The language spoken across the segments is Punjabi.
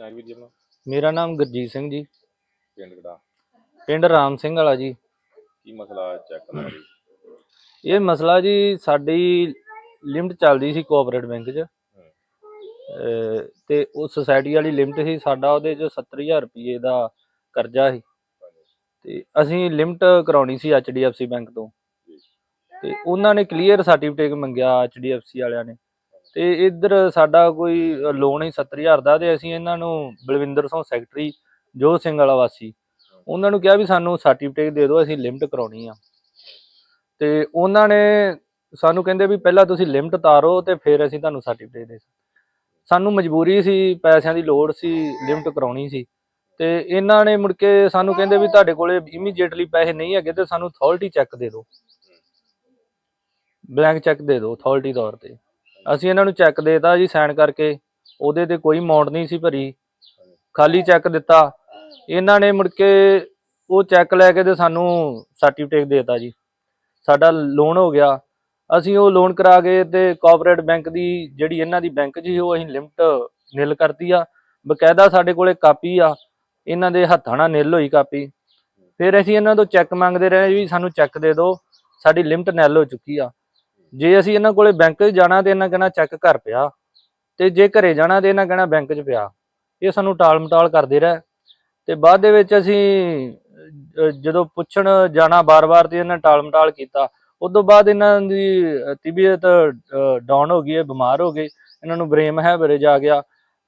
ਨਾਮ ਵੀ ਜੀ ਆਪਣਾ? ਮੇਰਾ ਨਾਮ ਗੁਰਜੀਤ ਸਿੰਘ ਜੀ। ਪਿੰਡ ਕਿਹੜਾ? ਪਿੰਡ ਰਾਮ ਸਿੰਘ ਵਾਲਾ ਜੀ। ਕੀ ਮਸਲਾ ਚੈੱਕ ਦਾ ਜੀ? ਇਹ ਮਸਲਾ ਜੀ ਸਾਡੀ ਲਿਮਟ ਚੱਲਦੀ ਸੀ ਕੋਆਪਰੇਟ ਬੈਂਕ 'ਚ। ਤੇ ਉਹ ਸੁਸਾਇਟੀ ਵਾਲੀ ਲਿਮਟ ਸੀ ਸਾਡਾ ਉਹਦੇ 'ਚ 70000 ਰੁਪਏ ਦਾ ਕਰਜ਼ਾ ਸੀ। ਤੇ ਅਸੀਂ ਲਿਮਟ ਕਰਾਉਣੀ ਸੀ HDFC ਬੈਂਕ ਤੋਂ। ਤੇ ਉਹਨਾਂ ਨੇ ਕਲੀਅਰ ਸਰਟੀਫਿਕੇਟ ਮੰਗਿਆ HDFC ਵਾਲਿਆਂ ਨੇ। ਤੇ ਇੱਧਰ ਸਾਡਾ ਕੋਈ ਲੋਨ ਹੀ 70000 ਦਾ ਤੇ ਅਸੀਂ ਇਹਨਾਂ ਨੂੰ ਬਲਵਿੰਦਰ ਸਿੰਘ ਸੈਕਟਰੀ ਜੋਤ ਸਿੰਘ ਵਾਲਾ ਵਾਸੀ, ਉਹਨਾਂ ਨੂੰ ਕਿਹਾ ਵੀ ਸਾਨੂੰ ਸਰਟੀਫਿਕੇਟ ਦੇ ਦਿਓ, ਅਸੀਂ ਲਿਮਟ ਕਰਾਉਣੀ ਆ। ਤੇ ਉਹਨਾਂ ਨੇ ਸਾਨੂੰ ਕਹਿੰਦੇ ਵੀ ਪਹਿਲਾਂ ਤੁਸੀਂ ਲਿਮਟ ਤਾਰੋ ਤੇ ਫਿਰ ਅਸੀਂ ਤੁਹਾਨੂੰ ਸਰਟੀਫਿਕੇਟ ਦੇ ਸਾਨੂੰ ਮਜਬੂਰੀ ਸੀ, ਪੈਸਿਆਂ ਦੀ ਲੋੜ ਸੀ ਲਿਮਟ ਕਰਾਉਣੀ ਸੀ। ਤੇ ਇਹਨਾਂ ਨੇ ਮੁੜ ਕੇ ਸਾਨੂੰ ਕਹਿੰਦੇ ਵੀ ਤੁਹਾਡੇ ਕੋਲੇ ਇਮੀਡੀਏਟਲੀ ਪੈਸੇ ਨਹੀਂ ਹੈਗੇ ਤੇ ਸਾਨੂੰ ਅਥਾਰਟੀ ਚੈੱਕ ਦੇ ਦਿਓ। ਬਲੈਂਕ ਚੈੱਕ ਦੇ ਦਿਓ ਅਥਾਰਟੀ ਤੌਰ ਤੇ। ਅਸੀਂ ਇਹਨਾਂ ਨੂੰ ਚੈੱਕ ਦੇਤਾ ਜੀ ਸਾਈਨ ਕਰਕੇ, ਉਹਦੇ ਤੇ ਕੋਈ ਅਮਾਉਂਟ ਨਹੀਂ ਸੀ ਭਰੀ। ਖਾਲੀ ਚੈੱਕ ਦਿੱਤਾ। ਇਹਨਾਂ ਨੇ ਮੁੜ ਕੇ ਉਹ ਚੈੱਕ ਲੈ ਕੇ ਤੇ ਸਾਨੂੰ ਸਰਟੀਫਿਕੇਟ ਦੇਤਾ ਜੀ। ਸਾਡਾ ਲੋਨ ਹੋ ਗਿਆ। ਅਸੀਂ ਉਹ ਲੋਨ ਕਰਾ ਕੇ ਤੇ ਕੋਆਪਰੇਟ ਬੈਂਕ ਦੀ ਜਿਹੜੀ ਇਹਨਾਂ ਦੀ ਬੈਂਕ ਜੀ ਉਹ ਅਸੀਂ ਲਿਮਟ ਨਿਲ ਕਰਤੀ ਆ। ਬਕਾਇਦਾ ਸਾਡੇ ਕੋਲੇ ਕਾਪੀ ਆ। ਇਹਨਾਂ ਦੇ ਹੱਥਾਂ ਨਾਲ ਨਿਲ ਹੋਈ ਕਾਪੀ। ਫਿਰ ਅਸੀਂ ਇਹਨਾਂ ਤੋਂ ਚੈੱਕ ਮੰਗਦੇ ਰਹੇ ਵੀ ਸਾਨੂੰ ਚੈੱਕ ਦੇ ਦਿਓ। ਸਾਡੀ ਲਿਮਟ ਨਿਲ ਹੋ ਚੁੱਕੀ ਆ। ਜੇ ਅਸੀਂ ਇਹਨਾਂ ਕੋਲੇ ਬੈਂਕ 'ਚ ਜਾਣਾ ਤੇ ਇਹਨਾਂ ਕਹਿਣਾ ਚੈੱਕ ਘਰ ਪਿਆ ਤੇ ਜੇ ਘਰੇ ਜਾਣਾ ਤੇ ਇਹਨਾਂ ਕਹਿਣਾ ਬੈਂਕ 'ਚ ਪਿਆ ਇਹ ਸਾਨੂੰ ਟਾਲ ਮਟਾਲ ਕਰਦੇ ਰਹੇ ਤੇ ਬਾਅਦ ਦੇ ਵਿੱਚ ਅਸੀਂ ਜਦੋਂ ਪੁੱਛਣ ਜਾਣਾ ਬਾਰ-ਬਾਰ ਤੇ ਇਹਨਾਂ ਟਾਲ ਮਟਾਲ ਕੀਤਾ ਉਸ ਤੋਂ ਬਾਅਦ ਇਹਨਾਂ ਦੀ ਤਬੀਅਤ ਡਾਊਨ ਹੋ ਗਈ ਹੈ ਬਿਮਾਰ ਹੋ ਗਏ ਇਹਨਾਂ ਨੂੰ ਬ੍ਰੇਨ ਹੈਮਰੇਜ ਆ ਗਿਆ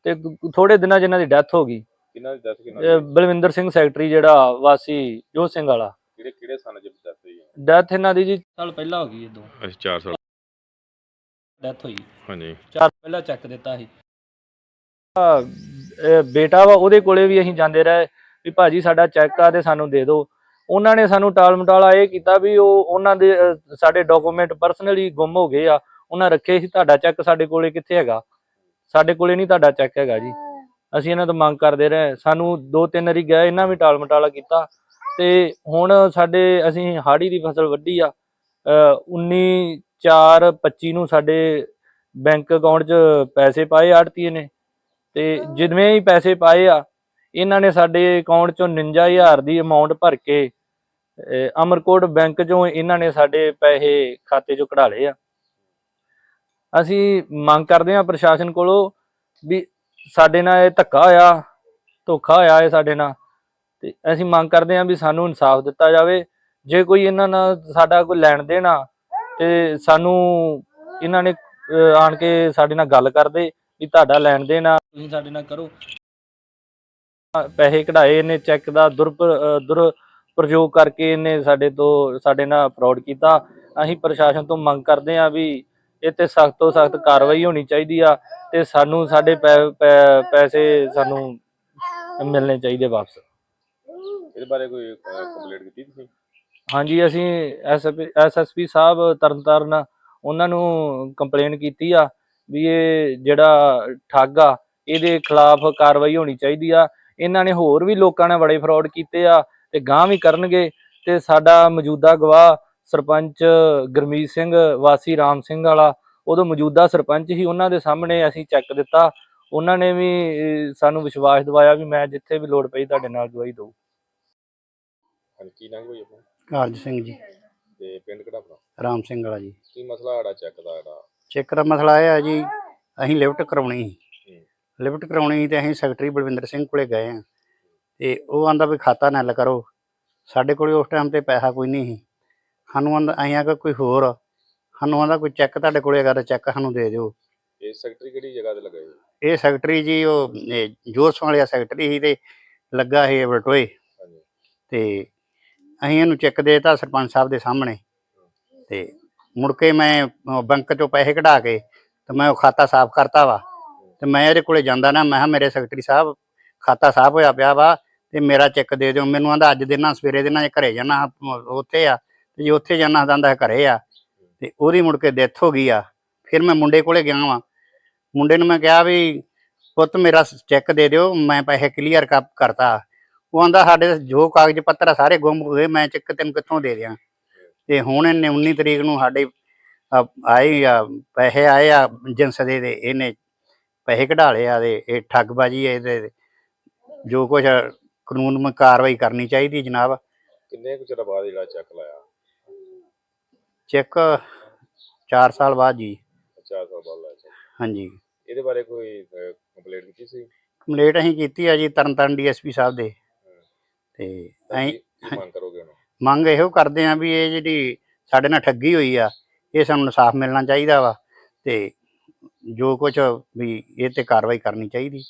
ਤੇ ਥੋੜੇ ਦਿਨਾਂ 'ਚ ਇਹਨਾਂ ਦੀ ਡੈਥ ਹੋ ਗਈ। ਕਿੰਨਾ ਦੀ ਕਿੰਨਾ ਇਹ ਬਲਵਿੰਦਰ ਸਿੰਘ ਸੈਕਟਰੀ ਜਿਹੜਾ ਵਾਸੀ ਜੋਤ ਸਿੰਘ ਵਾਲਾ। ਕਿਹੜੇ ਕਿਹੜੇ ਸਨ ਹੈ ਡੈਥ ਇਹਨਾਂ ਦੀ ਜੀ ਸਾਲ ਪਹਿਲਾਂ ਹੋ ਗਈ ਇਹ ਦੋ। ਅੱਛਾ 4 ਸਾਲ। ਡੈਥ ਹੋਈ। ਹਾਂਜੀ। ਚਾਰ ਪਹਿਲਾਂ ਚੱਕ ਦਿੱਤਾ ਸੀ। ਆ, ਇਹ ਬੇਟਾ ਵਾ ਉਹਦੇ ਕੋਲੇ ਵੀ ਅਸੀਂ ਜਾਂਦੇ ਰਹੇ ਵੀ ਭਾਜੀ ਸਾਡਾ ਚੈੱਕ ਆ ਤੇ ਸਾਨੂੰ ਦੇ ਦਿਓ। ਉਹਨਾਂ ਨੇ ਸਾਨੂੰ ਟਾਲ ਮਟਾਲਾ ਇਹ ਕੀਤਾ ਵੀ ਉਹ ਉਹਨਾਂ ਦੇ ਸਾਡੇ ਡਾਕੂਮੈਂਟ ਪਰਸਨਲੀ ਗੁੰਮ ਹੋ ਗਏ ਆ। ਉਹਨਾਂ ਰੱਖੇ ਸੀ ਤੁਹਾਡਾ ਚੈੱਕ ਸਾਡੇ ਕੋਲੇ ਕਿੱਥੇ ਹੈਗਾ? ਸਾਡੇ ਕੋਲੇ ਨਹੀਂ ਤੁਹਾਡਾ ਚੈੱਕ ਹੈਗਾ ਜੀ। ਅਸੀਂ ਇਹਨਾਂ ਤੋਂ ਮੰਗ ਕਰਦੇ ਰਹੇ। ਸਾਨੂੰ ਦੋ ਤਿੰਨ ਵਾਰੀ ਗਏ ਇਹਨਾਂ ਵੀ ਟਾਲ ਮਟਾਲਾ ਕੀਤਾ। ਤੇ ਹੁਣ ਸਾਡੇ ਅਸੀਂ ਹਾੜੀ ਦੀ ਫਸਲ ਵੱਢੀ ਆ ਅ, 19 4 25 ਨੂੰ ਸਾਡੇ ਬੈਂਕ ਅਕਾਊਂਟ 'ਚ ਪੈਸੇ ਪਾਏ ਆੜਤੀਏ ਨੇ ਤੇ ਜਿਵੇਂ ਹੀ ਪੈਸੇ ਪਾਏ ਆ ਇਹਨਾਂ ਨੇ ਸਾਡੇ ਅਕਾਊਂਟ 'ਚੋਂ 59000 ਦੀ ਅਮਾਉਂਟ ਭਰ ਕੇ ਅਮਰਕੋਟ ਬੈਂਕ 'ਚੋਂ ਇਹਨਾਂ ਨੇ ਸਾਡੇ ਪੈਸੇ ਖਾਤੇ 'ਚੋਂ ਕਢਾ ਲਏ ਆ। ਅਸੀਂ ਮੰਗ ਕਰਦੇ ਆ ਪ੍ਰਸ਼ਾਸਨ ਕੋਲੋਂ ਵੀ ਸਾਡੇ ਨਾਲ ਇਹ ਧੱਕਾ ਹੋਇਆ ਧੋਖਾ ਹੋਇਆ ਹੈ ਸਾਡੇ ਨਾਲ। ਤੇ ਅਸੀਂ ਮੰਗ ਕਰਦੇ ਹਾਂ ਵੀ ਸਾਨੂੰ ਇਨਸਾਫ ਦਿੱਤਾ ਜਾਵੇ। ਜੇ ਕੋਈ ਇਹਨਾਂ ਨਾਲ ਸਾਡਾ ਕੋਈ ਲੈਣ ਦੇਣ ਆ, ਤੇ ਸਾਨੂੰ ਇਹਨਾਂ ਨੇ ਆਣ ਕੇ ਸਾਡੇ ਨਾਲ ਗੱਲ ਕਰਦੇ ਵੀ ਤੁਹਾਡਾ ਲੈਣ ਦੇਣ ਆ, ਤੁਸੀਂ ਸਾਡੇ ਨਾਲ ਕਰੋ। ਪੈਸੇ ਕਢਾਏ ਇਹਨੇ, ਚੈੱਕ ਦਾ ਦੁਰਪ, ਅਹ ਦੁਰ ਪ੍ਰਯੋਗ ਕਰਕੇ ਇਹਨੇ ਸਾਡੇ ਤੋਂ, ਸਾਡੇ ਨਾਲ ਫਰਾਡ ਕੀਤਾ। ਅਸੀਂ ਪ੍ਰਸ਼ਾਸਨ ਤੋਂ ਮੰਗ ਕਰਦੇ ਹਾਂ ਵੀ ਇਹ ਤੇ ਸਖਤ ਤੋਂ ਸਖਤ ਕਾਰਵਾਈ ਹੋਣੀ ਚਾਹੀਦੀ ਆ ਤੇ ਸਾਨੂੰ ਸਾਡੇ ਪੈ- ਪੈ- ਪੈਸੇ ਸਾਨੂੰ ਮਿਲਣੇ ਚਾਹੀਦੇ ਵਾਪਸ। ਇਹਦੇ ਬਾਰੇ ਕੋਈ ਕੰਪਲੀਟ ਕੀਤੀ ਤੁਸੀਂ? ਹਾਂਜੀ ਅਸੀਂ ਐਸਐਸਪੀ ਸਾਹਿਬ ਤਰਨਤਾਰਨ ਉਹਨਾਂ ਨੂੰ ਕੰਪਲੇਨ ਕੀਤੀ ਆ ਵੀ ਇਹ ਜਿਹੜਾ ਠੱਗ ਆ ਇਹਦੇ ਖਿਲਾਫ ਕਾਰਵਾਈ ਹੋਣੀ ਚਾਹੀਦੀ ਆ। ਇਹਨਾਂ ਨੇ ਹੋਰ ਵੀ ਲੋਕਾਂ ਨੇ ਬੜੇ ਫਰਾਡ ਕੀਤੇ ਆ ਤੇ ਗਾਂ ਵੀ ਕਰਨਗੇ ਤੇ ਸਾਡਾ ਮੌਜੂਦਾ ਗਵਾਹ ਸਰਪੰਚ ਗਰਮੀਤ ਸਿੰਘ ਵਾਸੀ ਰਾਮ ਸਿੰਘ ਵਾਲਾ ਉਦੋਂ ਮੌਜੂਦਾ ਸਰਪੰਚ ਹੀ ਉਹਨਾਂ ਦੇ ਸਾਹਮਣੇ ਅਸੀਂ ਚੈੱਕ ਦਿੱਤਾ। ਉਹਨਾਂ ਨੇ ਵੀ ਸਾਨੂੰ ਵਿਸ਼ਵਾਸ ਦਿਵਾਇਆ ਵੀ ਮੈਂ ਜਿੱਥੇ ਵੀ ਲੋੜ ਪਈ ਤੁਹਾਡੇ ਨਾਲ ਗਵਾਹੀ ਦਊ। ਹਾਂਜੀ ਕੀ ਨਾਮ ਹੋਈ ਆਪਣਾ? ਕਾਰਜ ਸਿੰਘ ਜੀ। ਤੇ ਪਿੰਡ ਕਿਹੜਾ ਆਪਣਾ? ਰਾਮ ਸਿੰਘ ਵਾਲਾ ਜੀ। ਕੀ ਮਸਲਾ ਆੜਾ ਚੈੱਕ ਦਾ ਜਿਹੜਾ? ਚੈੱਕ ਦਾ ਮਸਲਾ ਇਹ ਹੈ ਜੀ ਅਸੀਂ ਲਿਫਟ ਕਰਾਉਣੀ ਸੀ। ਲਿਫਟ ਕਰਾਉਣੀ ਸੀ ਤੇ ਅਸੀਂ ਸੈਕਟਰੀ ਬਲਵਿੰਦਰ ਸਿੰਘ ਕੋਲੇ ਗਏ ਆ। ਤੇ ਉਹ ਆਂਦਾ ਵੀ ਖਾਤਾ ਨੈਲ ਕਰੋ। ਸਾਡੇ ਕੋਲੇ ਉਸ ਟਾਈਮ ਤੇ ਪੈਸਾ ਕੋਈ ਨਹੀਂ ਸੀ। ਸਾਨੂੰ ਆਂਦਾ ਅਸੀਂ ਆਖਿਆ ਕੋਈ ਹੋਰ। ਸਾਨੂੰ ਆਂਦਾ ਕੋਈ ਚੈੱਕ ਤੁਹਾਡੇ ਕੋਲੇ ਹੈਗਾ ਤਾਂ ਚੈੱਕ ਸਾਨੂੰ ਦੇ ਦਿਓ। ਇਹ ਸੈਕਟਰੀ ਕਿਹੜੀ ਜਗ੍ਹਾ ਤੇ ਲਗਾਏ ਇਹ ਸੈਕਟਰੀ ਜੀ ਉਹ ਵਾਲਿਆ ਸੈਕਟਰੀ ਸੀ ਤੇ ਲੱਗਾ ਸੀ ਬਟੋਏ ਤੇ ਅਸੀਂ ਇਹਨੂੰ ਚੈੱਕ ਦੇਤਾ ਸਰਪੰਚ ਸਾਹਿਬ ਦੇ ਸਾਹਮਣੇ। ਤੇ ਮੁੜ ਕੇ ਮੈਂ ਬੈਂਕ ਚੋਂ ਪੈਸੇ ਕਢਾ ਕੇ ਤੇ ਮੈਂ ਉਹ ਖਾਤਾ ਸਾਫ਼ ਕਰਤਾ ਵਾ। ਤੇ ਮੈਂ ਇਹਦੇ ਕੋਲੇ ਜਾਂਦਾ ਨਾ, ਮੈਂ ਕਿਹਾ ਮੇਰੇ ਸੈਕਟਰੀ ਸਾਹਿਬ, ਖਾਤਾ ਸਾਫ਼ ਹੋਇਆ ਪਿਆ ਵਾ ਤੇ ਮੇਰਾ ਚੈੱਕ ਦੇ ਦਿਓ। ਮੈਨੂੰ ਆਂਦਾ ਅੱਜ ਦੇਣਾ ਸਵੇਰੇ ਦੇਣਾ ਜੇ ਘਰੇ ਜਾਣਾ ਉੱਥੇ ਆ। ਤੇ ਜੇ ਉੱਥੇ ਜਾਣਾ ਆਂਦਾ ਘਰੇ ਆ। ਤੇ ਉਹਦੀ ਮੁੜ ਕੇ ਡੈਥ ਹੋ ਗਈ ਆ। ਫਿਰ ਮੈਂ ਮੁੰਡੇ ਕੋਲੇ ਗਿਆ ਵਾਂ। ਮੁੰਡੇ ਨੂੰ ਮੈਂ ਕਿਹਾ ਵੀ, ਪੁੱਤ ਮੇਰਾ ਚੈੱਕ ਦੇ ਦਿਓ, ਮੈਂ ਪੈਸੇ ਕਲੀਅਰ ਕਰਤਾ ਉਹ ਆਂਦਾ ਸਾਡੇ ਜੋ ਕਾਗਜ਼ ਪੱਤਰ ਆ ਸਾਰੇ ਗੁੰਮ ਹੋ ਗਏ ਮੈਂ ਚੈੱਕ ਤੈਨੂੰ ਕਿੱਥੋਂ ਦੇ ਦਿਆਂ? ਤੇ ਹੁਣ ਇਹਨੇ 19 ਤਰੀਕ ਨੂੰ ਸਾਡੇ ਆਏ ਆ ਪੈਸੇ ਆਏ ਆ ਜਿੰਸ ਦੇ ਤੇ ਇਹਨੇ ਪੈਸੇ ਕਢਾ ਲਏ ਆ ਤੇ ਇਹ ਠੱਗਬਾਜੀ ਹੈ ਇਹਦੇ ਜੋ ਕੁਝ ਕਾਨੂੰਨ ਕਾਰਵਾਈ ਕਰਨੀ ਚਾਹੀਦੀ ਜਨਾਬ। ਕਿੰਨੇ ਕੁ ਚਿਰ ਬਾਅਦ ਜਿਹੜਾ ਚੈੱਕ ਲਾਇਆ? ਚੈੱਕ 4 ਸਾਲ ਬਾਅਦ ਜੀ। ਚਾਰ ਸਾਲ ਬਾਅਦ ਲਾਇਆ? ਹਾਂਜੀ। ਇਹਦੇ ਬਾਰੇ ਕੋਈ ਕੰਪਲੇਂਟ ਕੀਤੀ ਸੀ? ਕੰਪਲੇਂਟ ਅਸੀਂ ਕੀਤੀ ਆ ਜੀ ਤਰਨਤਾਰਨ ਡੀਐਸਪੀ ਸਾਹਿਬ ਦੇ। ਤੇ ਅਸੀਂ ਕੀ ਮੰਗ ਕਰੋਗੇ ਹੁਣ ਮੰਗ ਇਹੋ ਕਰਦੇ ਆ ਵੀ ਇਹ ਜਿਹੜੀ ਸਾਡੇ ਨਾਲ ਠੱਗੀ ਹੋਈ ਆ ਇਹ ਸਾਨੂੰ ਇਨਸਾਫ ਮਿਲਣਾ ਚਾਹੀਦਾ ਵਾ ਤੇ ਜੋ ਕੁਝ ਵੀ ਇਹ ਤੇ ਕਾਰਵਾਈ ਕਰਨੀ ਚਾਹੀਦੀ।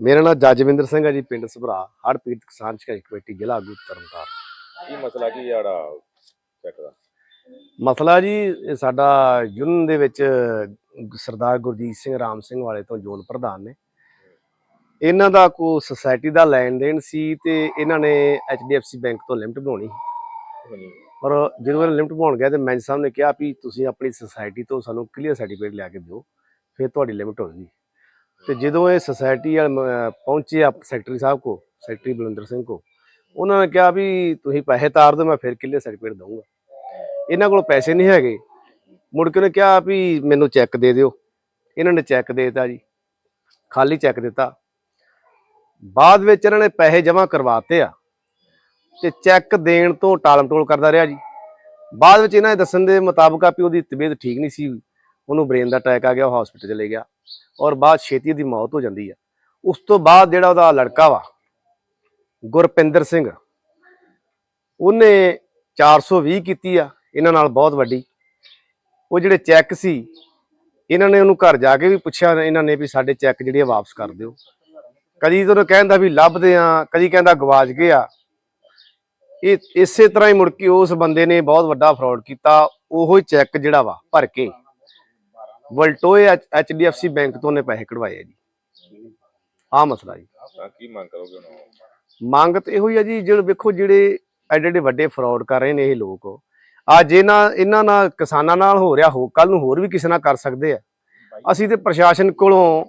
ਮੇਰਾ ਨਾਮ ਜਜਵਿੰਦਰ ਸਿੰਘ ਹੈ ਜੀ ਪਿੰਡ ਸਭਰਾ ਹੜ੍ਹ ਪੀੜਤ ਕਿਸਾਨ ਸੰਘਰਸ਼ ਕਮੇਟੀ ਜ਼ਿਲ੍ਹਾ ਆਗੂ ਤਰਨਤਾਰਨ ਕੀ ਮਸਲਾ ਕੀ ਆੜਾ ਚੈੱਕ ਦਾ? ਮਸਲਾ ਜੀ ਇਹ ਸਾਡਾ ਯੂਨੀਅਨ ਦੇ ਵਿੱਚ ਸਰਦਾਰ ਗੁਰਜੀਤ ਸਿੰਘ ਰਾਮ ਸਿੰਘ ਵਾਲੇ ਤੋਂ ਜ਼ੋਨ ਪ੍ਰਧਾਨ ਨੇ। ਇਹਨਾਂ ਦਾ ਕੋ ਸੁਸਾਇਟੀ ਦਾ ਲੈਣ ਦੇਣ ਸੀ ਤੇ ਇਹਨਾਂ ਨੇ HDFC ਬੈਂਕ ਤੋਂ ਲਿਮਟ ਬਣਾਉਣੀ ਪਰ ਜਦੋਂ ਇਹ ਲਿਮਟ ਬਣਾਉਣ ਗਿਆ ਤੇ ਮੈਨੇਜਰ ਸਾਹਿਬ ਨੇ ਕਿਹਾ ਵੀ ਤੁਸੀਂ ਆਪਣੀ ਸੁਸਾਇਟੀ ਤੋਂ ਸਾਨੂੰ ਕਲੀਅਰ ਸਰਟੀਫਿਕੇਟ ਲਿਆ ਕੇ ਦਿਓ ਫਿਰ ਤੁਹਾਡੀ ਲਿਮਟ ਹੋਵੇਗੀ ਤੇ ਜਦੋਂ ਇਹ ਸੁਸਾਇਟੀ ਪਹੁੰਚੇ ਆ ਸੈਕਟਰੀ ਸਾਹਿਬ ਕੋ ਸੈਕਟਰੀ ਬਲਵਿੰਦਰ ਸਿੰਘ ਕੋ ਉਹਨਾਂ ਨੇ ਕਿਹਾ ਵੀ ਤੁਸੀਂ ਪੈਸੇ ਤਾਰ ਦਿਓ ਮੈਂ ਫਿਰ ਕਲੀਅਰ ਸਰਟੀਫਿਕੇਟ ਦਊਂਗਾ। ਇਹਨਾਂ ਕੋਲ ਪੈਸੇ ਨਹੀਂ ਹੈਗੇ। ਮੁੜ ਕੇ ਉਹਨੇ ਕਿਹਾ ਵੀ ਮੈਨੂੰ ਚੈੱਕ ਦੇ ਦਿਓ। ਇਹਨਾਂ ਨੇ ਚੈੱਕ ਦੇ ਦਿੱਤਾ ਜੀ। ਖਾਲੀ ਚੈੱਕ ਦਿੱਤਾ। ਬਾਅਦ ਵਿੱਚ ਇਹਨਾਂ ਨੇ ਪੈਸੇ ਜਮ੍ਹਾਂ ਕਰਵਾਤੇ ਆ ਤੇ ਚੈੱਕ ਦੇਣ ਤੋਂ ਟਾਲਮਟੋਲ ਕਰਦਾ ਰਿਹਾ ਜੀ। ਬਾਅਦ ਵਿੱਚ ਇਹਨਾਂ ਦੇ ਦੱਸਣ ਦੇ ਮੁਤਾਬਕ ਆ ਵੀ ਉਹਦੀ ਤਬੀਅਤ ਠੀਕ ਨਹੀਂ ਸੀ, ਉਹਨੂੰ ਬ੍ਰੇਨ ਦਾ ਅਟੈਕ ਆ ਗਿਆ, ਉਹ ਹਸਪੀਟਲ ਚਲੇ ਗਿਆ ਔਰ ਬਾਅਦ ਛੇਤੀ ਦੀ ਮੌਤ ਹੋ ਜਾਂਦੀ ਆ। ਉਸ ਤੋਂ ਬਾਅਦ ਜਿਹੜਾ ਉਹਦਾ ਲੜਕਾ ਵਾ, ਗੁਰਪਿੰਦਰ ਸਿੰਘ, ਉਹਨੇ 420 ਕੀਤੀ ਆ, ਇਹਨਾਂ ਨਾਲ ਬਹੁਤ ਵੱਡੀ। ਉਹ ਜਿਹੜੇ ਚੈੱਕ ਸੀ, ਇਹਨਾਂ ਨੇ ਉਹਨੂੰ ਘਰ ਜਾ ਕੇ ਵੀ ਪੁੱਛਿਆ, ਇਹਨਾਂ ਨੇ ਵੀ ਸਾਡੇ ਚੈੱਕ ਜਿਹੜੇ ਆ ਵਾਪਸ ਕਰ ਦਿਓ। ਕਦੀ ਤਾਂ ਉਹਨੂੰ ਕਹਿੰਦਾ ਵੀ ਲੱਭਦੇ ਆ ਕਦੀ ਕਹਿੰਦਾ ਗਵਾਚ ਗਏ ਆ ਇਹ ਇਸੇ ਤਰ੍ਹਾਂ ਹੀ ਮੁੜ ਕੇ ਉਸ ਬੰਦੇ ਨੇ ਬਹੁਤ ਵੱਡਾ ਫਰਾਡ ਕੀਤਾ ਉਹੋ ਹੀ ਚੈੱਕ ਜਿਹੜਾ ਵਾ ਭਰ ਕੇ। ਵਲਟੋਏ ਐਚਡੀਐਫਸੀ ਬੈਂਕ ਤੋਂ ਨੇ ਪੈਸੇ ਕਢਵਾਏ ਆ ਜੀ। ਆ ਮਸਲਾ ਜੀ। ਕੀ ਮੰਗ ਕਰੋਗੇ ਹੁਣ? ਮੰਗ ਤੇ ਇਹੋ ਹੀ ਆ ਜੀ ਜਿਹੜੇ ਵੇਖੋ ਜਿਹੜੇ ਐਡੇ ਐਡੇ ਵੱਡੇ ਫਰਾਡ ਕਰ ਰਹੇ ਨੇ ਇਹ ਲੋਕ। ਅੱਜ ਇਹਨਾਂ ਇਹਨਾਂ ਨਾਲ ਕਿਸਾਨਾਂ ਨਾਲ ਹੋ ਰਿਹਾ ਹੋ ਕੱਲ ਨੂੰ ਹੋਰ ਵੀ ਕਿਸੇ ਨਾਲ ਕਰ ਸਕਦੇ ਆ। ਅਸੀਂ ਤੇ ਪ੍ਰਸ਼ਾਸਨ ਕੋਲੋਂ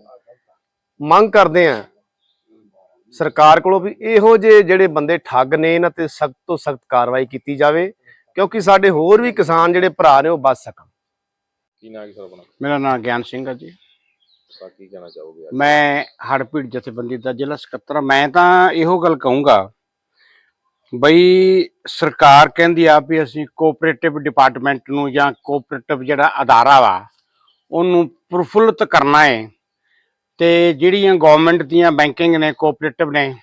ਮੰਗ ਕਰਦੇ ਆ ਸਰਕਾਰ ਕੋਲੋਂ ਵੀ ਇਹੋ ਜਿਹੇ ਜਿਹੜੇ ਬੰਦੇ ਠੱਗ ਨੇ ਇਹਨਾਂ ਤੇ ਸਖਤ ਤੋਂ ਸਖਤ ਕਾਰਵਾਈ ਕੀਤੀ ਜਾਵੇ ਕਿਉਂਕਿ ਸਾਡੇ ਹੋਰ ਵੀ ਕਿਸਾਨ ਜਿਹੜੇ ਭਰਾ ਨੇ ਉਹ ਬਚ ਸਕਣ ਕੀ ਨਾਂ ਕੀ ਸਰ ਆਪਣਾ ਮੇਰਾ ਨਾਮ ਗਿਆਨ ਸਿੰਘ ਹੈ ਜੀ ਤਾਂ ਕੀ ਕਹਿਣਾ ਚਾਹੋਗੇ ਅੱਜ? ਮੈਂ ਹੜਪੀੜ ਜਥੇਬੰਦੀ ਦਾ ਜ਼ਿਲ੍ਹਾ ਸਕੱਤਰ ਹਾਂ। ਮੈਂ ਤਾਂ ਇਹੋ ਗੱਲ ਕਹੂੰਗਾ ਬਈ ਸਰਕਾਰ ਕਹਿੰਦੀ ਆ ਵੀ ਅਸੀਂ ਕੋਆਪਰੇਟਿਵ ਡਿਪਾਰਟਮੈਂਟ ਨੂੰ ਜਾਂ ਕੋਆਪਰੇਟਿਵ ਜਿਹੜਾ ਅਦਾਰਾ ਵਾ ਉਹਨੂੰ ਪ੍ਰਫੁੱਲਤ ਕਰਨਾ ਹੈ ਤੇ ਜਿਹੜੀਆਂ ਗਵਰਨਮੈਂਟ ਦੀਆਂ ਬੈਂਕਿੰਗ ਨੇ ਕੋਆਪਰੇਟਿਵ ਨੇ,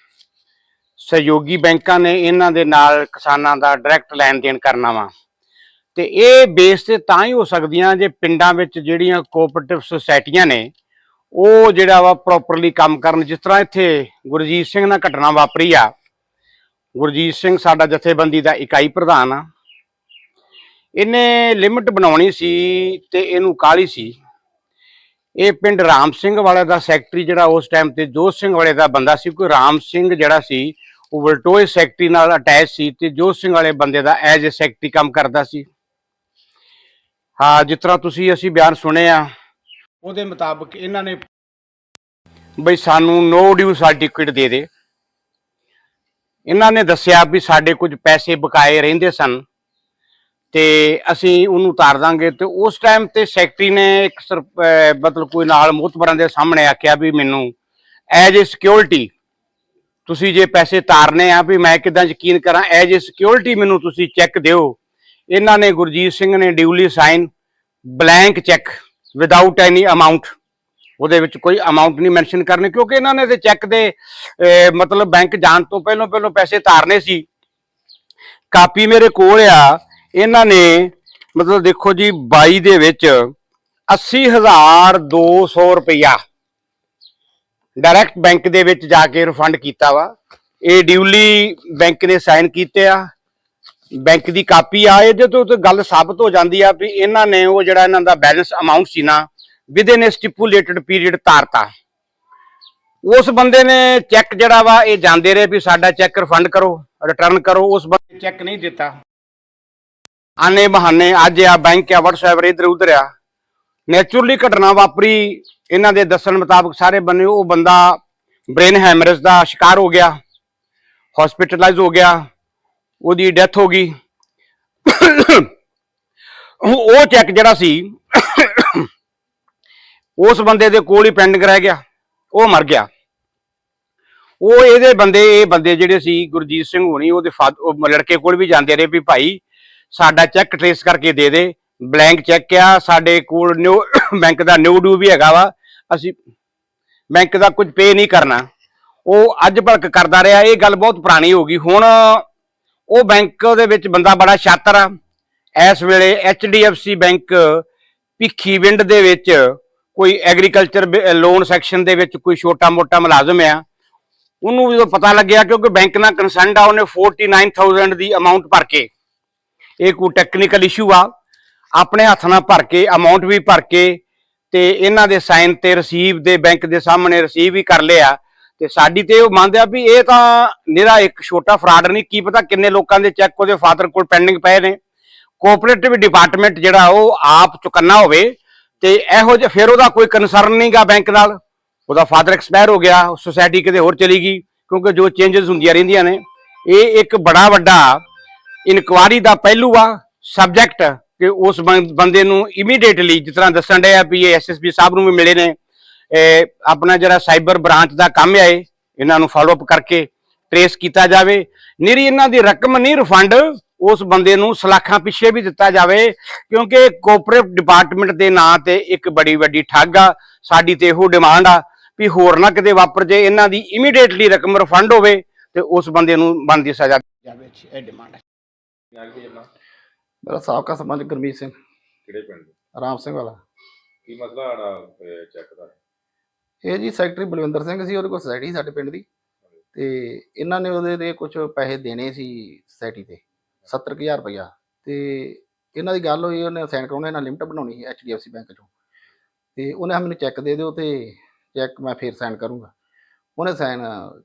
ਸਹਿਯੋਗੀ ਬੈਂਕਾਂ ਨੇ, ਇਹਨਾਂ ਦੇ ਨਾਲ ਕਿਸਾਨਾਂ ਦਾ ਡਾਇਰੈਕਟ ਲੈਣ ਦੇਣ ਕਰਨਾ ਵਾ। ਤੇ ਇਹ ਬੇਸ ਤੇ ਤਾਂ ਹੀ ਹੋ ਸਕਦੀਆਂ ਜੇ ਪਿੰਡਾਂ ਵਿੱਚ ਜਿਹੜੀਆਂ ਕੋਆਪਰੇਟਿਵ ਸੁਸਾਇਟੀਆਂ ਨੇ, ਉਹ ਜਿਹੜਾ ਵਾ ਪ੍ਰੋਪਰਲੀ ਕੰਮ ਕਰਨ। ਜਿਸ ਤਰ੍ਹਾਂ ਇੱਥੇ ਗੁਰਜੀਤ ਸਿੰਘ ਨਾਲ ਘਟਨਾ ਵਾਪਰੀ ਆ। ਗੁਰਜੀਤ ਸਿੰਘ ਸਾਡਾ ਜਥੇਬੰਦੀ ਦਾ ਇਕਾਈ ਪ੍ਰਧਾਨ ਆ। ਇਹਨੇ ਲਿਮਟ ਬਣਾਉਣੀ ਸੀ ਤੇ ਇਹਨੂੰ ਕਾਲੀ ਸੀ। ਇਹ ਪਿੰਡ ਰਾਮ ਸਿੰਘ ਵਾਲੇ ਦਾ ਸੈਕਟਰੀ ਜਿਹੜਾ ਉਸ ਟਾਈਮ ਤੇ ਜੋਤ ਸਿੰਘ ਵਾਲੇ ਦਾ ਬੰਦਾ ਸੀ ਕੋਈ ਰਾਮ ਸਿੰਘ ਜਿਹੜਾ ਸੀ ਉਹ ਵਲਟੋਏ ਸੈਕਟਰੀ ਨਾਲ ਅਟੈਚ ਸੀ ਤੇ ਜੋਤ ਸਿੰਘ ਵਾਲੇ ਬੰਦੇ ਦਾ ਐਜ਼ ਅ ਸੈਕਟਰੀ ਕੰਮ ਕਰਦਾ ਸੀ। ਹਾਂ ਜਿਸ ਤਰ੍ਹਾਂ ਤੁਸੀਂ ਅਸੀਂ ਬਿਆਨ ਸੁਣੇ ਆ। ਉਹਦੇ ਮੁਤਾਬਕ ਇਹਨਾਂ ਨੇ ਬਈ ਸਾਨੂੰ ਨੋ ਡਿਊ ਸਰਟੀਫਿਕੇਟ ਦੇ ਦੇ। ਇਹਨਾਂ ਨੇ ਦੱਸਿਆ ਵੀ ਸਾਡੇ ਕੁਝ ਪੈਸੇ ਬਕਾਏ ਰਹਿੰਦੇ ਸਨ। ਤੇ ਅਸੀਂ ਉਹਨੂੰ ਉਤਾਰ ਦਾਂਗੇ ਤੇ ਉਸ ਟਾਈਮ ਤੇ ਸੈਕਟਰੀ ਨੇ ਇੱਕ ਸਰ- ਮਤਲਬ ਕੋਈ ਨਾਲ ਮੁਤਬਰਾਂ ਦੇ ਸਾਹਮਣੇ ਆਖਿਆ ਵੀ ਮੈਨੂੰ ਐਜ ਏ ਸਿਕਿਉਰਿਟੀ ਤੁਸੀਂ ਜੇ ਪੈਸੇ ਤਾਰਨੇ ਆ ਵੀ ਮੈਂ ਕਿਦਾਂ ਯਕੀਨ ਕਰਾਂ ਐਜ ਏ ਸਿਕਿਉਰਿਟੀ ਮੈਨੂੰ ਤੁਸੀਂ ਚੈੱਕ ਦਿਓ। ਇਹਨਾਂ ਨੇ ਗੁਰਜੀਤ ਸਿੰਘ ਨੇ duly sign blank cheque without any amount ਉਹਦੇ ਵਿੱਚ ਕੋਈ ਅਮਾਉਂਟ ਨਹੀਂ ਮੈਂਸ਼ਨ ਕਰਨੇ, ਕਿਉਂਕਿ ਇਹਨਾਂ ਨੇ ਤੇ ਚੈੱਕ ਦੇ ਮਤਲਬ ਬੈਂਕ ਜਾਣ ਤੋਂ ਪਹਿਲਾਂ ਪਹਿਲਾਂ ਪੈਸੇ ਤਾਰਨੇ ਸੀ। ਕਾਪੀ ਮੇਰੇ ਕੋਲ ਆ ਇਹਨਾਂ ਨੇ ਮਤਲਬ ਦੇਖੋ ਜੀ 22 ਦੇ ਵਿੱਚ 80200 ਰੁਪਇਆ ਡਾਇਰੈਕਟ ਬੈਂਕ ਦੇ ਵਿੱਚ ਜਾ ਕੇ ਰਿਫੰਡ ਕੀਤਾ ਵਾ। ਇਹ ਡਿਊਲੀ ਬੈਂਕ ਨੇ ਸਾਈਨ ਕੀਤੇ ਆ। ਬੈਂਕ ਦੀ ਕਾਪੀ ਆ ਇਹਦੇ ਤੋਂ ਤੇ ਗੱਲ ਸਾਬਤ ਹੋ ਜਾਂਦੀ ਆ ਵੀ ਇਹਨਾਂ ਨੇ ਉਹ ਜਿਹੜਾ ਇਹਨਾਂ ਦਾ ਬੈਲੈਂਸ ਅਮਾਉਂਟ ਸੀ ਨਾ ਵਿਦਿਨ ਸਟਿਪੂਲੇਟਡ ਪੀਰੀਅਡ ਤਾਰਤਾ। ਉਸ ਬੰਦੇ ਨੇ ਚੈੱਕ ਜਿਹੜਾ ਵਾ, ਇਹ ਜਾਂਦੇ ਰਹੇ ਵੀ ਸਾਡਾ ਚੈੱਕ ਰਿਫੰਡ ਕਰੋ ਰਿਟਰਨ ਕਰੋ, ਉਸ ਬੰਦੇ ਚੈੱਕ ਨਹੀਂ ਦਿੱਤਾ। ਆਨੇ ਬਹਾਨੇ ਅੱਜ ਆ ਬੈਂਕ ਆ, WhatsApp ਇਧਰ ਉਧਰ ਆ। ਨੇਚਰਲੀ ਘਟਨਾ ਵਾਪਰੀ, ਇਹਨਾਂ ਦੇ ਦੱਸਣ ਮੁਤਾਬਕ ਸਾਰੇ ਬੰਨੇ, ਉਹ ਬੰਦਾ ਬ੍ਰੇਨ ਹੈਮਰੇਜ ਦਾ ਸ਼ਿਕਾਰ ਹੋ ਗਿਆ ਹਸਪੀਟਲਾਈਜ਼ ਹੋ ਗਿਆ, ਉਹਦੀ ਡੈਥ ਹੋ ਗਈ। ਉਹ ਚੈੱਕ ਜਿਹੜਾ ਸੀ, ਉਸ ਬੰਦੇ ਦੇ ਕੋਲ ਹੀ ਪੈਂਡਿੰਗ ਰਹਿ ਗਿਆ, ਉਹ ਮਰ ਗਿਆ। ਉਹ ਇਹਦੇ ਬੰਦੇ, ਇਹ ਬੰਦੇ ਜਿਹੜੇ ਸੀ ਗੁਰਜੀਤ ਸਿੰਘ ਹੋਣੀ, ਉਹਦੇ ਫਾਦ- ਲੜਕੇ ਕੋਲ ਵੀ ਜਾਂਦੇ ਰਹੇ ਵੀ ਭਾਈ ਸਾਡਾ ਚੈੱਕ ਟ੍ਰੇਸ ਕਰਕੇ ਦੇ ਦੇ। ਬਲੈਂਕ ਚੈੱਕ ਆ, ਸਾਡੇ ਕੋਲ ਨਿਊ ਬੈਂਕ ਦਾ ਨਿਊ ਡਿਊ ਵੀ ਹੈਗਾ ਵਾ। ਅਸੀਂ ਬੈਂਕ ਦਾ ਕੁਝ ਪੇ ਨਹੀਂ ਕਰਨਾ। ਉਹ ਅੱਜ ਭਲਕ ਕਰਦਾ ਰਿਹਾ, ਇਹ ਗੱਲ ਬਹੁਤ ਪੁਰਾਣੀ ਹੋ ਗਈ। ਹੁਣ ਉਹ ਬੈਂਕ ਦੇ ਵਿੱਚ ਬੰਦਾ ਬੜਾ ਛਾਤਰ ਆ। ਇਸ ਵੇਲੇ HDFC ਬੈਂਕ ਭਿੱਖੀ ਵਿੰਡ ਦੇ ਵਿੱਚ ਕੋਈ ਐਗਰੀਕਲਚਰ ਲੋਨ ਸੈਕਸ਼ਨ ਦੇ ਵਿੱਚ ਕੋਈ ਛੋਟਾ-ਮੋਟਾ ਮੁਲਾਜ਼ਮ ਆ। ਉਹਨੂੰ ਜਦੋਂ ਪਤਾ ਲੱਗਿਆ ਕਿਉਂਕਿ ਬੈਂਕ ਨਾਲ ਕੰਸਰਨਡ ਆ, ਉਹਨੇ 49000 ਦੀ ਅਮਾਉਂਟ ਭਰ ਕੇ। ਇਹ ਕੋਈ ਟੈਕਨੀਕਲ ਇਸ਼ੂ ਆ। ਆਪਣੇ ਹੱਥ ਨਾਲ ਭਰ ਕੇ ਅਮਾਉਂਟ ਵੀ ਭਰ ਕੇ ਤੇ ਇਹਨਾਂ ਦੇ ਸਾਈਨ ਤੇ ਰਸੀਵ ਦੇ ਬੈਂਕ ਦੇ ਸਾਹਮਣੇ ਰਸੀਵ ਵੀ ਕਰ ਲਿਆ। ਤੇ ਸਾਡੀ ਤੇ ਉਹ ਮੰਨਦੇ ਆ ਵੀ ਇਹ ਤਾਂ ਨਿਹਰਾ ਇੱਕ ਛੋਟਾ ਫਰਾਡ ਨਹੀਂ, ਕੀ ਪਤਾ ਕਿੰਨੇ ਲੋਕਾਂ ਦੇ ਚੈੱਕ ਉਹਦੇ ਫਾਦਰ ਕੋਲ ਪੈਂਡਿੰਗ ਪਏ ਨੇ। ਕੋਆਪਰੇਟਿਵ ਡਿਪਾਰਟਮੈਂਟ ਜਿਹੜਾ ਉਹ ਆਪ ਚੁਕੰਨਾ ਹੋਵੇ ਤੇ ਇਹੋ ਜਿਹਾ ਫਿਰ ਉਹਦਾ ਕੋਈ ਕੰਸਰਨ ਨਹੀਂਗਾ ਬੈਂਕ ਨਾਲ। ਉਹਦਾ ਫਾਦਰ ਐਕਸਪਾਇਰ ਹੋ ਗਿਆ ਸੋਸਾਇਟੀ ਕਿਤੇ ਹੋਰ ਚਲੀ ਗਈ, ਕਿਉਂਕਿ ਜੋ ਚੇਂਜਸ ਹੁੰਦੀਆਂ ਰਹਿੰਦੀਆਂ ਨੇ। ਇਹ ਇੱਕ ਬੜਾ ਵੱਡਾ ਇਨਕੁਆਰੀ ਦਾ ਪਹਿਲੂ ਆ ਸਬਜੈਕਟ ਕਿ ਉਸ ਬੰ- ਬੰਦੇ ਨੂੰ ਇਮੀਡੀਏਟਲੀ ਜਿਸ ਤਰ੍ਹਾਂ ਦੱਸਣ ਡਿਆ ਵੀ ਇਹ ਐਸਐਸਪੀ ਸਾਹਿਬ ਨੂੰ ਵੀ ਮਿਲੇ ਨੇ, ਇਹ ਆਪਣਾ ਜਿਹੜਾ ਸਾਈਬਰ ਬ੍ਰਾਂਚ ਦਾ ਕੰਮ ਹੈ ਇਹਨਾਂ ਨੂੰ ਫਾਲੋ ਅਪ ਕਰਕੇ ਟ੍ਰੇਸ ਕੀਤਾ ਜਾਵੇ। ਨਿਰੀ ਇਹਨਾਂ ਦੀ ਰਕਮ ਨਹੀਂ ਰਿਫੰਡ ਉਸ ਬੰਦੇ ਨੂੰ ਸਲਾਖਾਂ ਪਿੱਛੇ ਵੀ ਦਿੱਤਾ ਜਾਵੇ, ਕਿਉਂਕਿ ਕੋਆਪਰੇਟਿਵ ਡਿਪਾਰਟਮੈਂਟ ਦੇ ਨਾਂ ਤੇ ਇੱਕ ਬੜੀ ਵੱਡੀ ਠੱਗ ਆ, ਸਾਡੀ ਤੇ ਇਹੋ ਡਿਮਾਂਡ ਆ ਵੀ ਹੋਰ ਨਾ ਕਿਤੇ ਵਾਪਰ ਜੇ, ਇਹਨਾਂ ਦੀ ਇਮੀਡੀਏਟਲੀ ਰਕਮ ਰਿਫੰਡ ਹੋਵੇ ਤੇ ਉਸ ਬੰਦੇ ਨੂੰ ਬਣਦੀ ਸਜ਼ਾ ਜਾਵੇ, ਇਹ ਡਿਮਾਂਡ ਹੈ ਕੀ ਨਾਂ ਕੀ ਆਪਣਾ ਮੇਰਾ ਸਾਬਕਾ ਸਰਪੰਚ ਗੁਰਮੀਤ ਸਿੰਘ। ਕਿਹੜੇ ਪਿੰਡ? ਦੇ ਰਾਮ ਸਿੰਘ ਵਾਲਾ। ਕੀ ਮਸਲਾ ਆੜਾ ਚੈੱਕ ਦਾ? ਇਹ ਜੀ ਸੈਕਟਰੀ ਬਲਵਿੰਦਰ ਸਿੰਘ ਸੀ ਉਹਦੇ ਕੋਲ ਸੋਸਾਇਟੀ ਸੀ ਸਾਡੇ ਪਿੰਡ ਦੀ। ਤੇ ਇਹਨਾਂ ਨੇ ਉਹਦੇ ਦੇ ਕੁਝ ਪੈਸੇ ਦੇਣੇ ਸੀ ਸੋਸਾਇਟੀ ਤੇ 70000 ਰੁਪਇਆ। ਤੇ ਇਹਨਾਂ ਦੀ ਗੱਲ ਹੋਈ ਉਹਨੇ ਸਾਈਨ ਕਰਾਉਣੇ ਨਾਲ ਲਿਮਟ ਬਣਾਉਣੀ ਸੀ HDFC ਬੈਂਕ ਚੋਂ। ਤੇ ਉਹਨੇ ਮੈਨੂੰ ਚੈੱਕ ਦੇ ਦਿਓ ਤੇ ਚੈੱਕ ਮੈਂ ਫੇਰ ਸਾਈਨ ਕਰੂੰਗਾ। ਉਹਨੇ ਸਾਈਨ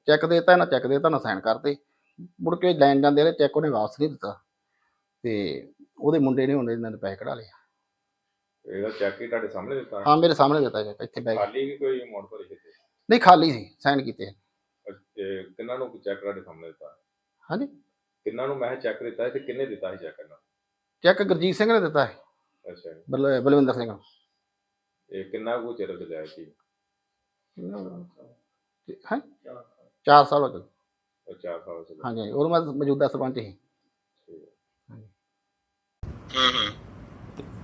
ਚੈੱਕ ਦੇਤਾ ਨਾ ਚੈੱਕ ਦੇਤਾ ਨਾ ਸਾਈਨ ਕਰਤੇ ਮੁੜ ਕੇ ਲੈਣ ਜਾਂਦੇ ਰਹੇ ਚੈੱਕ ਉਹਨੇ ਵਾਪਸ ਨਹੀਂ ਦਿੱਤਾ। ਤੇ ਉਹਦੇ ਮੁੰਡੇ ਨੇ ਉਹਨੇ ਇਹਨਾਂ ਦੇ ਪੈਸੇ ਕਢਾ ਲਏ ਇਹਦਾ ਚੈੱਕ ਹੀ ਤੁਹਾਡੇ ਸਾਹਮਣੇ ਦਿੱਤਾ? ਹਾਂ ਮੇਰੇ ਸਾਹਮਣੇ ਦਿੱਤਾ ਚੈੱਕ ਇੱਥੇ ਬੈਗ ਖਾਲੀ ਕਿ ਕੋਈ ਅਮਾਉਂਟ ਭਰੀ ਕਿਤੇ? ਨਹੀਂ ਖਾਲੀ ਸੀ ਸਾਈਨ ਕੀਤੇ ਤੇ ਕਿੰਨਾਂ ਨੂੰ ਚੈੱਕ ਤੁਹਾਡੇ ਸਾਹਮਣੇ ਦਿੱਤਾ? ਹਾਂਜੀ। ਕਿੰਨਾਂ ਨੂੰ ਮੈਂ ਚੈੱਕ ਦਿੱਤਾ ਹੈ ਤੇ ਕਿੰਨੇ ਦਿੱਤਾ ਸੀ ਚੈੱਕ ਇਹਨਾਂ ਚੈੱਕ ਗੁਰਜੀਤ ਸਿੰਘ ਨੇ ਦਿੱਤਾ ਹੈ ਅੱਛਾ ਜੀ। ਬਲ- ਬਲਵਿੰਦਰ ਸਿੰਘ। ਨੂੰ। ਇਹ ਕਿੰਨਾ ਕੁ ਚਿਰ ਚੱਲਿਆ ਸੀ? ਹੈ? 4 ਸਾਲ ਹੋ ਗਏ। ਉਹ ਚਾਰ ਸਾਲ ਚੱਲਿਆ ਹਾਂਜੀ ਹਾਂਜੀ। ਉਦੋਂ ਮੈਂ ਮੌਜੂਦਾ ਸਰਪੰਚ ਸੀ।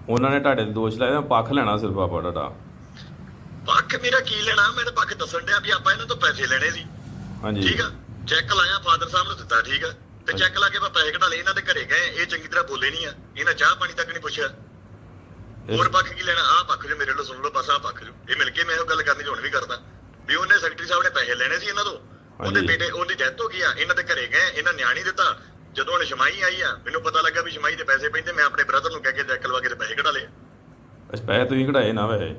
ਉਹਨਾਂ ਨੇ ਤੁਹਾਡੇ ਤੇ ਦੋਸ਼ ਲਾਇਆ ਪੱਖ ਲੈਣਾ ਸਿਰਫ ਆਪਾਂ ਤੁਹਾਡਾ ਪੱਖ ਮੇਰਾ ਕੀ ਲੈਣਾ? ਮੈਂ ਤਾਂ ਪੱਖ ਦੱਸਣ ਡਿਆ ਵੀ ਆਪਾਂ ਇਹਨਾਂ ਤੋਂ ਪੈਸੇ ਲੈਣੇ ਸੀ। ਹਾਂਜੀ। ਠੀਕ ਆ? ਚੈੱਕ ਲਾਇਆ ਫਾਦਰ ਸਾਹਿਬ ਨੂੰ ਦਿੱਤਾ ਠੀਕ ਆ? ਤੇ ਚੈੱਕ ਲਾ ਕੇ ਆਪਾਂ ਪੈਸੇ ਕਢਾ ਲਏ ਇਹਨਾਂ ਦੇ ਘਰੇ ਗਏ ਇਹ ਚੰਗੀ ਤਰ੍ਹਾਂ ਬੋਲੇ ਨਹੀਂ ਆ। ਇਹਨਾਂ ਚਾਹ ਪਾਣੀ ਤੱਕ ਨਹੀਂ ਪੁੱਛਿਆ। ਹੋਰ ਪੱਖ ਕੀ ਲੈਣਾ? ਆਹ ਪੱਖ ਜੋ ਮੇਰੇ ਵੱਲੋਂ ਸੁਣ ਲਓ ਬਸ ਆਹ ਪੱਖ ਜੋ। ਇਹ ਮਿਲ ਕੇ ਮੈਂ ਉਹ ਗੱਲ ਕਰਨੀ ਹੁਣ ਵੀ ਕਰਦਾ। ਵੀ ਉਹਨੇ ਸੈਕਟਰੀ ਸਾਹਿਬ ਨੇ ਪੈਸੇ ਲੈਣੇ ਸੀ ਇਹਨਾਂ ਤੋਂ। ਉਹਦੇ ਹਾਂਜੀ। ਬੇਟੇ ਉਹਦੀ ਡੈਥ ਹੋ ਗਈ ਆ ਇਹਨਾਂ ਦੇ ਘਰੇ ਗਏ ਇਹਨਾਂ ਨਿਆਣੀ ਦਿੱਤਾ ਜਦੋਂ ਹੁਣ ਸ਼ਮਾਈ ਆਈ ਆ ਮੈਨੂੰ ਪਤਾ ਲੱਗਾ ਵੀ ਸ਼ਮਾਈ ਦੇ ਪੈਸੇ ਪੈਂਦੇ ਮੈਂ ਆਪਣੇ ਬ੍ਰਦਰ ਨੂੰ ਕਹਿ ਕੇ ਚੈੱਕ ਲਵਾ ਕੇ ਤੇ ਪੈਸੇ ਕਢਾ ਲਏ। ਅੱਛਾ ਪੈਸੇ ਤੁਸੀਂ ਕਢਾਏ ਨਾ ਵੈਸੇ?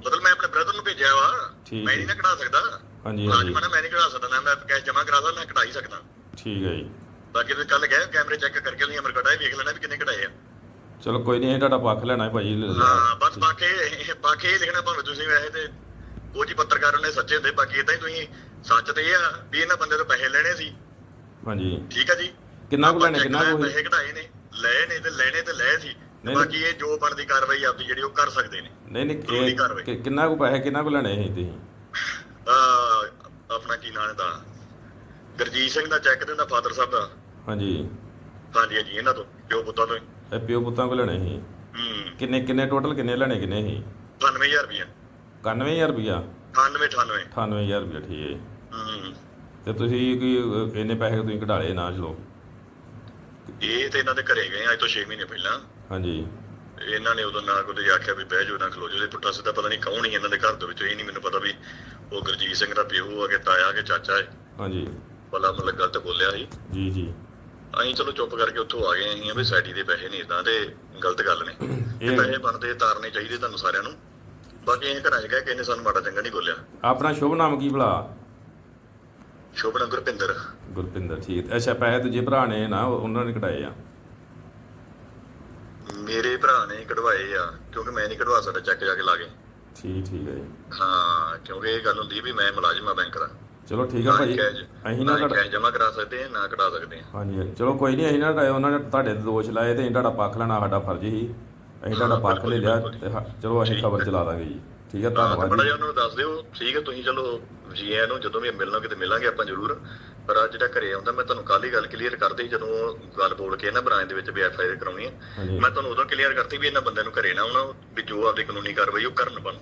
ਮਤਲਬ ਮੈਂ ਆਪਣੇ ਬ੍ਰਦਰ ਨੂੰ ਭੇਜਿਆ ਵਾ ਠੀਕ ਮੈਂ ਨਹੀਂ ਨਾ ਕਢਾ ਸਕਦਾ। ਹਾਂਜੀ ਹਾਂਜੀ। ਮੈਂ ਨਹੀਂ ਕਢਾ ਸਕਦਾ ਨਾ ਮੈਂ ਕੈਸ਼ ਜਮ੍ਹਾਂ ਕਰਾ ਸਕਦਾ ਨਾ ਕਢਾ ਹੀ ਸਕਦਾ। ਠੀਕ ਹੈ ਜੀ। ਬਾਕੀ ਤੁਸੀਂ ਕੱਲ ਗਏ ਕੈਮਰੇ ਚੈੱਕ ਕਰਕੇ ਤੁਸੀਂ ਅਮਰ ਕਢਾਏ ਵੇਖ ਲੈਣਾ ਵੀ ਕਿੰਨੇ ਕਢਾਏ ਆ। ਚਲੋ ਕੋਈ ਨਹੀਂ ਅਸੀਂ ਤੁਹਾਡਾ ਪੱਖ ਲੈਣਾ ਹੈ ਭਾਜੀ। ਹਾਂ ਬਸ ਬਾਕੀ ਬਾਕੀ ਇਹ ਲਿਖਣਾ ਭਾਵੇਂ ਤੁਸੀਂ ਵੈਸੇ ਤੇ ਉਹ ਜੀ ਪੱਤਰਕਾਰ ਨੇ ਸੱਚੇ ਹੁੰਦੇ ਬਾਕੀ ਇਦਾਂ ਹੀ ਤੁਸੀਂ ਸੱਚ ਤੇ ਇਹ ਆ ਵੀ ਇਹਨਾਂ ਬੰਦੇ ਤੋਂ ਪੈਸੇ ਲੈਣੇ ਸੀ। ਹਾਂਜੀ। ਠੀਕ ਆ ਜੀ? ਕਿੰਨਾ ਕੁ ਲੈਣੇ ਕਿੰਨਾ ਕੁ ਪੈਸੇ ਕਢਾਏ ਨੇ? ਲਏ ਨੇ ਤੇ ਲੈਣੇ ਤੇ ਲਏ ਸੀ। ਬਾਕੀ ਇਹ ਜੋ ਬਣਦੀ ਕਾਰਵਾਈ ਆਪਦੀ ਜਿਹੜੀ ਉਹ ਕਰ ਸਕਦੇ ਨੇ। ਨਹੀਂ ਨਹੀਂ ਕਿੰਨਾ ਕੁ ਪੈਸੇ ਕਿੰਨਾ ਕੁ ਲੈਣੇ ਸੀ ਤੁਸੀਂ? ਆਪਣਾ ਕੀ ਨਾਂ ਦਾ ਗੁਰਜੀਤ ਸਿੰਘ ਦਾ ਚੈੱਕ ਦਿੰਦਾ ਫਾਦਰ ਸਾਹਿਬ ਦਾ? ਹਾਂਜੀ। ਹਾਂਜੀ ਹਾਂਜੀ ਇਹਨਾਂ ਤੋਂ ਪਿਓ ਪੁੱਤਾਂ ਤੋਂ। ਇਹ ਪਿਓ ਪੁੱਤਾਂ ਕੋ ਲੈਣੇ ਸੀ? ਹੂੰ। ਕਿੰਨੇ ਕਿੰਨੇ ਟੋਟਲ ਕਿੰਨੇ ਲੈਣੇ ਕਿੰਨੇ ਸੀ? 98000 ਰੁਪਏ 91000 ਰੁਪਇਆ 98 98 98000 ਰੁਪਇਆ ਠੀਕ ਹੈ ਜੀ। ਹੂੰ। ਤੇ ਤੁਸੀਂ ਕੀ ਅਹ, ਇੰਨੇ ਪੈਸੇ ਤੁਸੀਂ ਕਢਾ ਲਏ ਨਾ ਚਲੋ। ਇਹ ਤੇ ਇਹਨਾਂ ਦੇ ਘਰੇ ਗਏ ਅੱਜ ਤੋਂ 6 ਮਹੀਨੇ ਪਹਿਲਾਂ। ਹਾਂਜੀ। ਇਹਨਾਂ ਨੇ ਉਦੋਂ ਨਾ ਕੋਈ ਆਖਿਆ ਵੀ ਬਹਿ ਜਾਓ ਨਾ ਖਲੋ ਜਾਓ ਇਹ ਪੁੱਠਾ ਸਿੱਧਾ ਪਤਾ ਨਹੀਂ ਕੌਣ ਹੀ ਇਹਨਾਂ ਦੇ ਘਰ ਦੇ ਵਿੱਚ ਇਹ ਨਹੀਂ ਮੈਨੂੰ ਪਤਾ ਵੀ ਉਹ ਗੁਰਜੀਤ ਸਿੰਘ ਦਾ ਪਿਓ ਆ ਕਿ ਤਾਇਆ ਕਿ ਚਾਚਾ ਹੈ ਹਾਂਜੀ। ਭਲਾ ਮਤਲਬ ਗਲਤ ਬੋਲਿਆ ਸੀ। ਜੀ ਜੀ। ਅਸੀਂ ਚਲੋ ਚੁੱਪ ਕਰਕੇ ਉੱਥੋਂ ਆ ਗਏ ਅਸੀਂ ਆ ਵੀ ਸਾਡੀ ਦੇ ਪੈਸੇ ਨਹੀਂ ਇਦਾਂ ਤੇ ਗਲਤ ਗੱਲ ਨੇ। ਇਹ- ਇਹ ਪੈਸੇ ਬਣਦੇ ਤਾਰਨੇ ਚਾਹੀਦੇ ਤੁਹਾਨੂੰ ਸਾਰਿਆਂ ਨੂੰ। ਬਾਕੀ ਇਹ ਘਰਾਂ 'ਚ ਕਿਸੇ ਨੇ ਸਾਨੂੰ ਮਾੜਾ ਚੰਗਾ ਨਹੀਂ ਬੋਲਿਆ। ਆਪਣਾ ਸ਼ੁਭ ਨਾਮ ਕੀ ਭਲਾ? ਸ਼ੋਭਨਾ ਗੁਰਪਿੰਦਰ ਗੁਰਪਿੰਦਰ ਠੀਕ ਅੱਛਾ ਪੈਸੇ ਦੂਜੇ ਭਰਾ ਨੇ ਨਾ ਉਹ- ਉਹਨਾਂ ਨੇ ਕਢਾਏ ਆ। ਮੇਰੇ ਭਰਾ ਨੇ ਕਢਵਾਏ ਆ ਕਿਉਂਕਿ ਮੈਂ ਨਹੀਂ ਕਢਵਾ ਸਕਦਾ ਚੱਕ ਜਾ ਕੇ ਲਾ ਕੇ। ਠੀਕ ਠੀਕ ਹੈ ਜੀ। ਹਾਂ ਕਿਉਂਕਿ ਇਹ ਗੱਲ ਹੁੰਦੀ ਵੀ ਮੈਂ ਮੁਲਾਜ਼ਮ ਆ ਬੈਂਕ ਦਾ। ਚਲੋ ਠੀਕ ਆ ਕੈਸ਼ ਅਸੀਂ ਨਾ ਕੈਸ਼ ਜਮ੍ਹਾਂ ਕਰਾ ਸਕਦੇ ਹਾਂ ਨਾ ਕਢਾ ਸਕਦੇ ਹਾਂ। ਹਾਂਜੀ ਚਲੋ ਕੋਈ ਨਹੀਂ ਅਸੀਂ ਨਾ ਉਹਨਾਂ ਨੇ ਤੁਹਾਡੇ ਤੇ ਦੋਸ਼ ਲਾਏ ਤੇ ਅਸੀਂ ਤੁਹਾਡਾ ਪੱਖ ਲੈਣਾ ਸਾਡਾ ਫਰਜ਼ ਹੀ। ਅਸੀਂ ਤੁਹਾਡਾ ਪੱਖ ਲੈ ਲਿਆ ਚਲੋ ਅਸੀਂ ਖਬਰ। ਚਲਾ ਦਾਂਗੇ ਜੀ। ਠੀਕ ਹੈ ਧੰਨਵਾਦ ਬੜਾ ਜੀ। ਜਿਹਾ ਉਹਨਾਂ ਨੂੰ ਦੱਸ ਦਿਓ। ਠੀਕ ਹੈ ਤੁਸੀਂ ਚਲੋ ਜੀ ਆਇਆਂ ਨੂੰ ਜਦੋਂ ਵੀ ਮਿਲਣਾ ਕਿਤੇ ਮਿਲਾਂਗੇ ਆਪਾਂ ਜ਼ਰੂਰ। ਪਰ ਅੱਜ ਜਿਹੜਾ ਘਰੇ ਆਉਂਦਾ ਮੈਂ ਤੁਹਾਨੂੰ ਕੱਲ ਹੀ ਗੱਲ ਕਲੀਅਰ ਕਰਦੀ ਜਦੋਂ ਉਹ ਗੱਲ ਬੋਲ ਕੇ ਨਾ ਬ੍ਰਾਂਚ ਦੇ ਵਿੱਚ ਵੀ ਐਫ ਆਈ ਆਰ ਕਰਾਉਣੀ ਹੈ। ਮੈਂ ਤੁਹਾਨੂੰ ਉਦੋਂ ਕਲੀਅਰ ਕਰਤੀ ਵੀ ਇਹਨਾਂ ਬੰਦਿਆਂ ਨੂੰ ਘਰੇ ਨਾ ਆਉਣਾ ਵੀ ਜੋ ਆਪਦੀ ਕਾਨੂੰਨੀ ਕਾਰਵਾਈ ਉਹ ਕਰਨ ਬਣਦੀ।